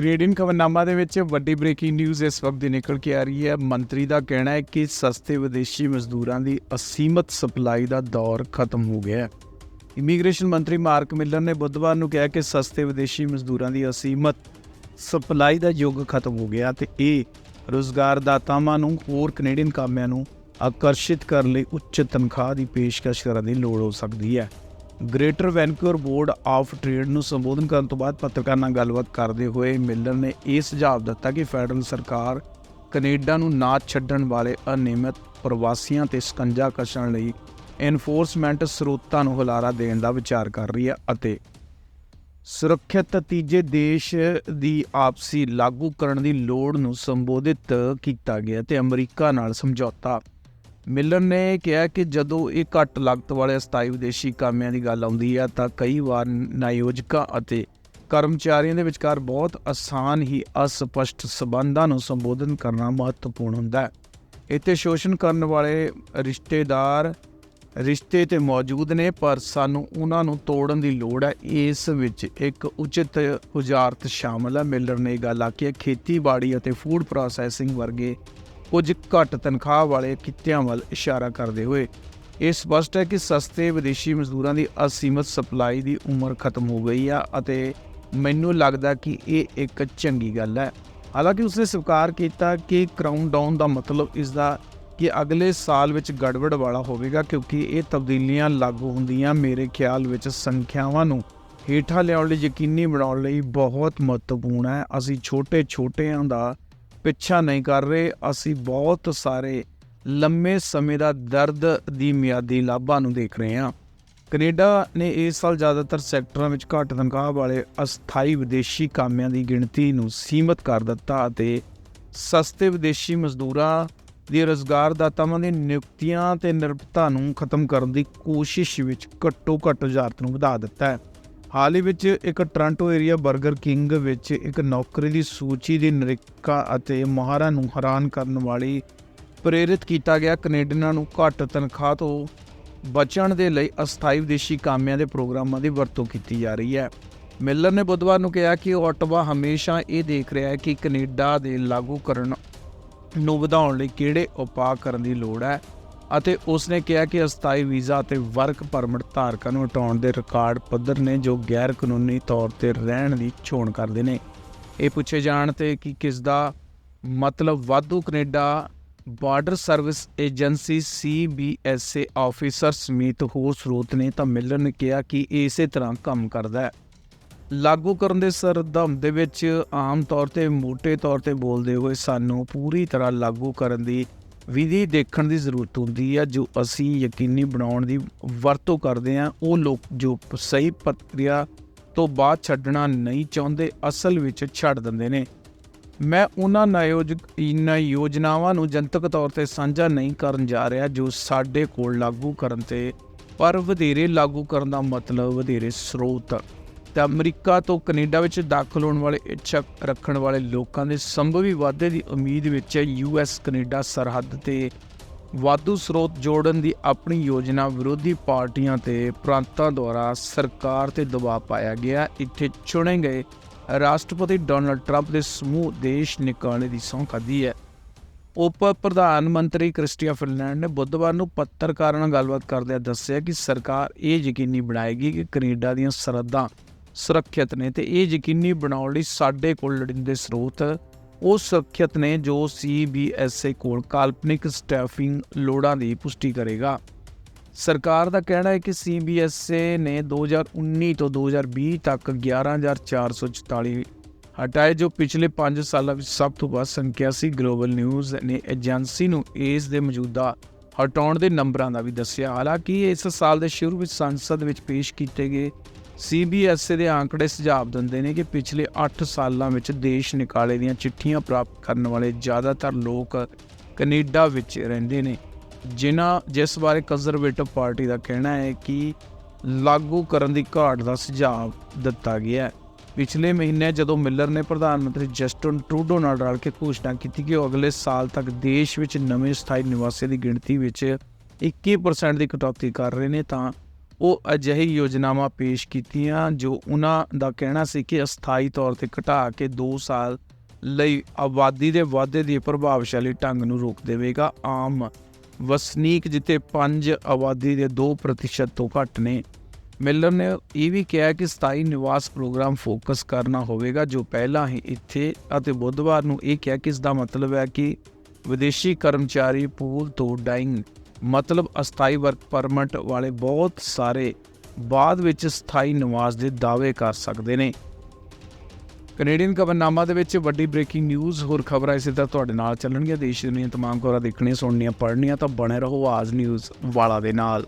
Canadian ਖਬਰਨਾਮਾ ਦੇ ਵਿੱਚ ਵੱਡੀ ਬ੍ਰੇਕਿੰਗ ਨਿਊਜ਼ ਇਸ ਵਕਤ ਦੀ ਨਿਕਲ ਕੇ ਆ ਰਹੀ ਹੈ। ਮੰਤਰੀ ਦਾ ਕਹਿਣਾ ਹੈ ਕਿ ਸਸਤੇ ਵਿਦੇਸ਼ੀ ਮਜ਼ਦੂਰਾਂ ਦੀ ਅਸੀਮਤ ਸਪਲਾਈ ਦਾ ਦੌਰ ਖਤਮ ਹੋ ਗਿਆ ਹੈ। ਇਮੀਗ੍ਰੇਸ਼ਨ ਮੰਤਰੀ ਮਾਰਕ ਮਿਲਰ ਨੇ ਬੁੱਧਵਾਰ ਨੂੰ ਕਿਹਾ ਕਿ ਸਸਤੇ ਵਿਦੇਸ਼ੀ ਮਜ਼ਦੂਰਾਂ ਦੀ ਅਸੀਮਤ ਸਪਲਾਈ ਦਾ ਯੁੱਗ ਖਤਮ ਹੋ ਗਿਆ ਤੇ ਇਹ ਰੋਜ਼ਗਾਰਦਾਤਾਵਾਂ ਨੂੰ ਹੋਰ ਕੈਨੇਡੀਅਨ ਕਾਮਿਆਂ ਨੂੰ ਆਕਰਸ਼ਿਤ ਕਰਨ ਲਈ ਉੱਚ ਤਨਖਾਹ ਦੀ ਪੇਸ਼ਕਸ਼ ਕਰਨ ਦੀ ਲੋੜ ਹੋ ਸਕਦੀ ਹੈ। Greater Vancouver Board of Trade ਨੂੰ ਸੰਬੋਧਨ ਕਰਨ ਤੋਂ ਬਾਅਦ ਪੱਤਰਕਾਰਾਂ ਨਾਲ ਗੱਲਬਾਤ ਕਰਦੇ ਹੋਏ ਮਿਲਰ ਨੇ ਇਹ ਸੁਝਾਅ ਦਿੱਤਾ ਕਿ ਫੈਡਰਲ ਸਰਕਾਰ ਕੈਨੇਡਾ ਨੂੰ ਨਾ ਛੱਡਣ ਵਾਲੇ ਅਨਿਯਮਿਤ ਪ੍ਰਵਾਸੀਆਂ ਤੇ ਸਕੰਜਾ ਕੱਸਣ ਲਈ ਐਨਫੋਰਸਮੈਂਟ ਸਰੋਤਾਂ ਨੂੰ ਹੁਲਾਰਾ ਦੇਣ ਦਾ ਵਿਚਾਰ ਕਰ ਰਹੀ ਹੈ ਅਤੇ ਸੁਰੱਖਿਅਤ ਤੀਜੇ ਦੇਸ਼ ਦੀ ਆਪਸੀ ਲਾਗੂ ਕਰਨ ਦੀ ਲੋੜ ਨੂੰ ਸੰਬੋਧਿਤ ਕੀਤਾ ਗਿਆ ਤੇ ਅਮਰੀਕਾ ਨਾਲ ਸਮਝੌਤਾ ਮਿਲਰ ਨੇ ਕਿਹਾ ਕਿ ਜਦੋਂ ਇਹ ਘੱਟ ਲਾਗਤ ਵਾਲੇ ਸਥਾਈ ਵਿਦੇਸ਼ੀ ਕਾਮਿਆਂ ਦੀ ਗੱਲ ਆਉਂਦੀ ਹੈ ਤਾਂ ਕਈ ਵਾਰ ਨਿਯੋਜਕਾਂ ਅਤੇ ਕਰਮਚਾਰੀਆਂ ਦੇ ਵਿਚਕਾਰ ਬਹੁਤ ਆਸਾਨ ਹੀ ਅਸਪਸ਼ਟ ਸਬੰਧਾਂ ਨੂੰ ਸੰਬੋਧਨ ਕਰਨਾ ਮਹੱਤਵਪੂਰਨ ਹੁੰਦਾ ਹੈ। ਇੱਥੇ ਸ਼ੋਸ਼ਣ ਕਰਨ ਵਾਲੇ ਰਿਸ਼ਤੇਦਾਰ, ਰਿਸ਼ਤੇ ਤੇ ਮੌਜੂਦ ਨੇ, ਪਰ ਸਾਨੂੰ ਉਹਨਾਂ ਨੂੰ ਤੋੜਨ ਦੀ ਲੋੜ ਹੈ। ਇਸ ਵਿੱਚ ਇੱਕ ਉਚਿਤ ਉਜਾਰਤ ਸ਼ਾਮਲ ਹੈ। ਮਿਲਰ ਨੇ ਇਹ ਗੱਲ ਆਖੀ ਹੈ, ਖੇਤੀਬਾੜੀ ਅਤੇ ਫੂਡ ਪ੍ਰੋਸੈਸਿੰਗ ਵਰਗੇ ਕੁਝ ਘੱਟ ਤਨਖਾਹ ਵਾਲੇ ਕਿੱਤਿਆਂ ਵੱਲ ਇਸ਼ਾਰਾ ਕਰਦੇ ਹੋਏ। ਇਹ ਸਪਸ਼ਟ ਹੈ ਕਿ ਸਸਤੇ ਵਿਦੇਸ਼ੀ ਮਜ਼ਦੂਰਾਂ ਦੀ ਅਸੀਮਤ ਸਪਲਾਈ ਦੀ ਉਮਰ ਖਤਮ ਹੋ ਗਈ ਆ ਅਤੇ ਮੈਨੂੰ ਲੱਗਦਾ ਕਿ ਇਹ ਇੱਕ ਚੰਗੀ ਗੱਲ ਹੈ। ਹਾਲਾਂਕਿ ਉਸਨੇ ਸਵੀਕਾਰ ਕੀਤਾ ਕਿ ਕਰਾਊਨ ਡਾਊਨ ਦਾ ਮਤਲਬ ਇਸ ਦਾ ਕਿ ਅਗਲੇ ਸਾਲ ਵਿੱਚ ਗੜਬੜ ਵਾਲਾ ਹੋਵੇਗਾ ਕਿਉਂਕਿ ਇਹ ਤਬਦੀਲੀਆਂ ਲਾਗੂ ਹੁੰਦੀਆਂ ਮੇਰੇ ਖਿਆਲ ਵਿੱਚ ਸੰਖਿਆਵਾਂ ਨੂੰ ਹੇਠਾਂ ਲਿਆਉਣ ਲਈ ਯਕੀਨੀ ਬਣਾਉਣ ਲਈ ਬਹੁਤ ਮਹੱਤਵਪੂਰਨ ਹੈ। ਅਸੀਂ ਛੋਟੇ ਛੋਟਿਆਂ ਦਾ ਪਿੱਛਾ ਨਹੀਂ ਕਰ ਰਹੇ। ਅਸੀਂ ਬਹੁਤ ਸਾਰੇ ਲੰਮੇ ਸਮੇਂ ਦਾ ਦਰਦ ਦੀ ਮਿਆਦੀ ਲਾਭਾਂ ਨੂੰ ਦੇਖ ਰਹੇ ਹਾਂ। ਕੈਨੇਡਾ ਨੇ ਇਸ ਸਾਲ ਜ਼ਿਆਦਾਤਰ ਸੈਕਟਰਾਂ ਵਿੱਚ ਘੱਟ ਤਨਖਾਹ ਵਾਲੇ ਅਸਥਾਈ ਵਿਦੇਸ਼ੀ ਕਾਮਿਆਂ ਦੀ ਗਿਣਤੀ ਨੂੰ ਸੀਮਤ ਕਰ ਦਿੱਤਾ ਅਤੇ ਸਸਤੇ ਵਿਦੇਸ਼ੀ ਮਜ਼ਦੂਰਾਂ ਦੀ ਰੋਜ਼ਗਾਰਦਾਤਾਵਾਂ ਦੀ ਨਿਯੁਕਤੀਆਂ ਤੇ ਨਿਰਭਰਤਾ ਨੂੰ ਖਤਮ ਕਰਨ ਦੀ ਕੋਸ਼ਿਸ਼ ਵਿੱਚ ਘੱਟੋ ਘੱਟ ਵਜ਼ਾਰਤ ਨੂੰ ਵਧਾ ਦਿੱਤਾ ਹੈ। ਹਾਲ ਹੀ ਵਿੱਚ ਇੱਕ ਟ੍ਰਾਂਟੋ ਏਰੀਆ 버ਗਰ ਕਿੰਗ ਵਿੱਚ ਇੱਕ ਨੌਕਰੀ ਦੀ ਸੂਚੀ ਦੀ ਨਿਰੀਖਾ ਅਤੇ ਮਹਾਰਾਂ ਨੂੰ ਹੈਰਾਨ ਕਰਨ ਵਾਲੀ ਪ੍ਰੇਰਿਤ ਕੀਤਾ ਗਿਆ। ਕੈਨੇਡੀਅਨਾਂ ਨੂੰ ਘੱਟ ਤਨਖਾਹ ਤੋਂ ਬਚਣ ਦੇ ਲਈ ਅਸਥਾਈ ਵਿਦੇਸ਼ੀ ਕਾਮਿਆਂ ਦੇ ਪ੍ਰੋਗਰਾਮਾਂ ਦੀ ਵਰਤੋਂ ਕੀਤੀ ਜਾ ਰਹੀ ਹੈ। ਮਿਲਰ ਨੇ ਬੁੱਧਵਾਰ ਨੂੰ ਕਿਹਾ ਕਿ ਆਟਵਾ ਹਮੇਸ਼ਾ ਇਹ ਦੇਖ ਰਿਹਾ ਹੈ ਕਿ ਕੈਨੇਡਾ ਦੇ ਲਾਗੂ ਕਰਨ ਨੂੰ ਵਧਾਉਣ ਲਈ ਕਿਹੜੇ ਉਪਾਅ ਕਰਨ ਦੀ ਲੋੜ ਹੈ। ਅਤੇ ਉਸ ਨੇ ਕਿਹਾ ਕਿ ਅਸਥਾਈ ਵੀਜ਼ਾ ਅਤੇ ਵਰਕ ਪਰਮਿਟ ਧਾਰਕਾਂ ਨੂੰ ਹਟਾਉਣ ਦੇ ਰਿਕਾਰਡ ਪੱਧਰ ਨੇ ਜੋ ਗੈਰ ਕਾਨੂੰਨੀ ਤੌਰ ਤੇ ਰਹਿਣ ਦੀ ਚੋਣ ਕਰਦੇ ਨੇ। ਇਹ ਪੁੱਛੇ ਜਾਣ ਤੇ ਕਿ ਕਿਸ ਦਾ ਮਤਲਬ ਵਾਧੂ Canada Border Service Agency CBSA officer ਸਮੇਤ ਹੋਰ ਸਰੋਤ ਨੇ ਤਾਂ ਮਿਲਰ ਨੇ ਕਿਹਾ ਕਿ ਇਹ ਇਸੇ ਤਰ੍ਹਾਂ ਕੰਮ ਕਰਦਾ ਹੈ। ਲਾਗੂ ਕਰਨ ਦੇ ਸਰਦਮ ਦੇ ਵਿੱਚ ਆਮ ਤੌਰ ਤੇ ਮੋٹے ਤੌਰ ਤੇ ਬੋਲਦੇ ਹੋਏ ਸਾਨੂੰ ਪੂਰੀ ਤਰ੍ਹਾਂ ਲਾਗੂ ਕਰਨ ਦੀ ਵਿਧੀ ਦੇਖਣ ਦੀ ਜ਼ਰੂਰਤ ਹੁੰਦੀ ਹੈ ਜੋ ਅਸੀਂ ਯਕੀਨੀ ਬਣਾਉਣ ਦੀ ਵਰਤੋਂ ਕਰਦੇ ਹਾਂ ਉਹ ਲੋਕ ਜੋ ਸਹੀ ਪ੍ਰਕਿਰਿਆ ਤੋਂ ਬਾਅਦ ਛੱਡਣਾ ਨਹੀਂ ਚਾਹੁੰਦੇ, ਅਸਲ ਵਿੱਚ ਛੱਡ ਦਿੰਦੇ ਨੇ। ਮੈਂ ਉਹਨਾਂ ਨਿਯੋਜਕ ਇਹਨਾਂ ਯੋਜਨਾਵਾਂ ਨੂੰ ਜਨਤਕ ਤੌਰ ਤੇ ਸਾਂਝਾ ਨਹੀਂ ਕਰਨ ਜਾ ਰਿਹਾ, ਜੋ ਸਾਡੇ ਕੋਲ ਲਾਗੂ ਕਰਨ ਤੇ, ਪਰ ਵਧੇਰੇ ਲਾਗੂ ਕਰਨ ਦਾ ਮਤਲਬ ਵਧੇਰੇ ਸਰੋਤ ਤਾਂ ਅਮਰੀਕਾ ਤੋਂ ਕੈਨੇਡਾ ਵਿੱਚ ਦਾਖਲ ਹੋਣ ਵਾਲੇ ਇੱਛਾ ਰੱਖਣ ਵਾਲੇ ਲੋਕਾਂ ਦੇ ਸੰਭਵੀ ਵਾਧੇ ਦੀ ਉਮੀਦ ਵਿੱਚ ਯੂਐਸ ਕੈਨੇਡਾ ਸਰਹੱਦ ਤੇ ਵਾਧੂ ਸਰੋਤ ਜੋੜਨ ਦੀ ਆਪਣੀ ਯੋਜਨਾ ਵਿਰੋਧੀ ਪਾਰਟੀਆਂ ਤੇ ਪ੍ਰਾਂਤਾਂ ਦੁਆਰਾ ਸਰਕਾਰ ਤੇ ਦਬਾਅ ਪਾਇਆ ਗਿਆ। ਇੱਥੇ ਚੁਣੇ ਗਏ ਰਾਸ਼ਟਰਪਤੀ ਡੋਨਲਡ ਟਰੰਪ ਦੇ ਸਮੂਹ ਦੇਸ਼ ਨਿਕਾਲੇ ਦੀ ਸਹੁੰ ਖਾਧੀ ਹੈ। ਉਪ ਪ੍ਰਧਾਨ ਮੰਤਰੀ ਕ੍ਰਿਸਟੀਆ ਫਿਨਲੈਂਡ ਨੇ ਬੁੱਧਵਾਰ ਨੂੰ ਪੱਤਰਕਾਰਾਂ ਨਾਲ ਗੱਲਬਾਤ ਕਰਦਿਆਂ ਦੱਸਿਆ ਕਿ ਸਰਕਾਰ ਇਹ ਯਕੀਨੀ ਬਣਾਏਗੀ ਕਿ ਕੈਨੇਡਾ ਦੀਆਂ ਸਰਹੱਦਾਂ ਸੁਰੱਖਿਅਤ ਨੇ ਤੇ ਇਹ ਯਕੀਨੀ ਬਣਾਉਣ ਲਈ ਸਾਡੇ ਕੋਲ ਲੋੜੀਂਦੇ ਸਰੋਤ ਉਹ ਸੁਰੱਖਿਅਤ ਨੇ ਜੋ ਸੀਬੀਐਸਏ ਕੋਲ ਕਾਲਪਨਿਕ ਸਟੈਫਿੰਗ ਲੋੜਾਂ ਦੀ ਪੁਸ਼ਟੀ ਕਰੇਗਾ। ਸਰਕਾਰ ਦਾ ਕਹਿਣਾ ਹੈ ਕਿ ਸੀਬੀਐਸਏ ਨੇ 2019 ਤੋਂ 2020 ਤੱਕ 11444 ਹਟਾਏ, ਜੋ ਪਿਛਲੇ 5 ਸਾਲਾਂ ਵਿੱਚ ਸਭ ਤੋਂ ਵੱਧ ਸੰਖਿਆ ਸੀ। ਗਲੋਬਲ ਨਿਊਜ਼ ਨੇ ਏਜੰਸੀ ਨੂੰ ਇਸ ਦੇ ਮੌਜੂਦਾ ਹਟਾਉਣ ਦੇ ਨੰਬਰਾਂ ਦਾ ਵੀ ਦੱਸਿਆ। ਹਾਲਾਂਕਿ ਇਸ ਸਾਲ ਦੇ ਸ਼ੁਰੂ ਵਿੱਚ ਸੰਸਦ ਵਿੱਚ ਪੇਸ਼ ਕੀਤੇ ਗਏ ਸੀਬੀਐਸਏ ਦੇ ਆંકੜੇ ਸੁਝਾਅ ਦਿੰਦੇ ਨੇ ਕਿ ਪਿਛਲੇ 8 ਸਾਲਾਂ ਵਿੱਚ ਦੇਸ਼ ਨਿਕਾਲੇ ਦੀਆਂ ਚਿੱਠੀਆਂ ਪ੍ਰਾਪਤ ਕਰਨ ਵਾਲੇ ਜ਼ਿਆਦਾਤਰ ਲੋਕ ਕੈਨੇਡਾ ਵਿੱਚ ਰਹਿੰਦੇ ਨੇ। ਜਿਨ੍ਹਾਂ, ਜਿਸ ਬਾਰੇ ਕੰਜ਼ਰਵੇਟਿਵ ਪਾਰਟੀ ਦਾ ਕਹਿਣਾ ਹੈ ਕਿ ਲਾਗੂ ਕਰਨ ਦੀ ਘਾਟ ਦਾ ਸੁਝਾਅ ਦਿੱਤਾ ਗਿਆ ਹੈ। ਪਿਛਲੇ ਮਹੀਨੇ ਜਦੋਂ ਮਿਲਰ ਨੇ ਪ੍ਰਧਾਨ ਮੰਤਰੀ ਜਸਟਨ ਟਰੂਡੋ ਨਾਲ ਰਲ ਕੇ ਘੋਸ਼ਣਾ ਕੀਤੀ ਕਿ ਉਹ ਅਗਲੇ ਸਾਲ ਤੱਕ ਦੇਸ਼ ਵਿੱਚ ਨਵੇਂ ਸਥਾਈ ਨਿਵਾਸੀਆਂ ਦੀ ਗਿਣਤੀ ਵਿੱਚ 21% ਦੀ ਕਟੌਤੀ ਕਰ ਰਹੇ ਨੇ, ਤਾਂ ਉਹ ਅਜਿਹੀ ਯੋਜਨਾਵਾਂ ਪੇਸ਼ ਕੀਤੀਆਂ ਜੋ ਉਹਨਾਂ ਦਾ ਕਹਿਣਾ ਸੀ ਕਿ ਅਸਥਾਈ ਤੌਰ ਤੇ ਘਟਾ ਕੇ 2 ਸਾਲ ਲਈ ਆਬਾਦੀ ਦੇ ਵਾਧੇ ਦੀ ਪ੍ਰਭਾਵਸ਼ਾਲੀ ਢੰਗ ਨੂੰ ਰੋਕ ਦੇਵੇਗਾ। ਆਮ ਵਸਨੀਕ ਜਿੱਥੇ 5 ਆਬਾਦੀ ਦੇ 2% ਤੋਂ ਘੱਟ ਨੇ ਮਿਲਰ ਨੇ ਇਹ ਵੀ ਕਿਹਾ ਕਿ ਸਥਾਈ ਨਿਵਾਸ ਪ੍ਰੋਗਰਾਮ ਫੋਕਸ ਕਰਨਾ ਹੋਵੇਗਾ, ਜੋ ਪਹਿਲਾਂ ਹੀ ਇੱਥੇ ਅਤੇ ਬੁੱਧਵਾਰ ਨੂੰ ਇਹ ਕਿਹਾ। ਕਿ ਇਸ ਦਾ ਮਤਲਬ ਹੈ ਕਿ ਵਿਦੇਸ਼ੀ ਕਰਮਚਾਰੀ ਪੂਲ ਤੋਂ ਡਾਈਂਗ ਮਤਲਬ ਅਸਥਾਈ ਵਰਕ ਪਰਮਿਟ ਵਾਲੇ ਬਹੁਤ ਸਾਰੇ ਬਾਅਦ ਵਿੱਚ ਸਥਾਈ ਨਿਵਾਸ ਦੇ ਦਾਅਵੇ ਕਰ ਸਕਦੇ ਨੇ। ਕੈਨੇਡੀਅਨ ਖਬਰਨਾਮਾ ਦੇ ਵਿੱਚ ਵੱਡੀ ਬ੍ਰੇਕਿੰਗ ਨਿਊਜ਼ ਹੋਰ ਖਬਰਾਂ ਇਸੇ ਤਰ੍ਹਾਂ ਤੁਹਾਡੇ ਨਾਲ ਚੱਲਣਗੀਆਂ। ਦੇਸ਼ ਦੀਆਂ ਤਮਾਮ ਖਬਰਾਂ ਦੇਖਣੀਆਂ, ਸੁਣਨੀਆਂ, ਪੜ੍ਹਨੀਆਂ ਤਾਂ ਬਣੇ ਰਹੋ ਆਜ਼ ਨਿਊਜ਼ ਵਾਲਾ ਦੇ ਨਾਲ।